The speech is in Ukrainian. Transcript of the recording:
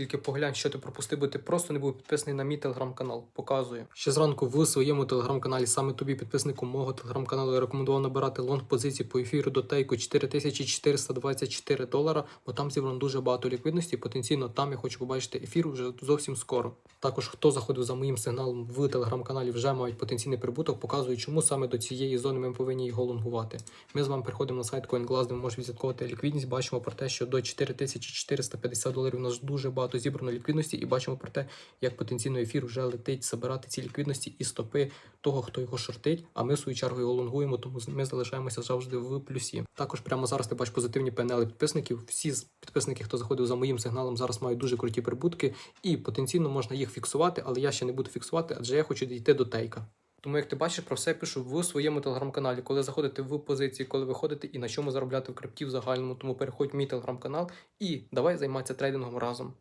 Тільки поглянь, що ти пропустив, бо ти просто не був підписаний на мій телеграм-канал. Показую. Ще зранку в своєму телеграм-каналі, саме тобі, підписнику мого телеграм-каналу, я рекомендував набирати лонг позиції по ефіру до тейку 4424 долара, бо там зібрано дуже багато ліквідності. Потенційно там я хочу побачити ефір вже зовсім скоро. Також хто заходив за моїм сигналом в телеграм-каналі, вже мають потенційний прибуток, показую, чому саме до цієї зони ми повинні його лонгувати. Ми з вами переходимо на сайт CoinGlass, де ми можемо відслідковувати ліквідність. Бачимо про те, що до 4450 доларів нас дуже багато зібрано ліквідності, і бачимо про те, як потенційно ефір вже летить забирати ці ліквідності і стопи того, хто його шортить. А ми в свою чергу його лонгуємо, тому ми залишаємося завжди в плюсі. Також прямо зараз ти бачиш позитивні пенели підписників. Всі підписники, хто заходив за моїм сигналом, зараз мають дуже круті прибутки, і потенційно можна їх фіксувати, але я ще не буду фіксувати, адже я хочу дійти до тейка. Тому, як ти бачиш, про все пишу в своєму телеграм-каналі, коли заходити в позиції, коли виходити і на чому заробляти в крипті в загальному. Тому переходь в мій телеграм-канал і давай займатися трейдингом разом.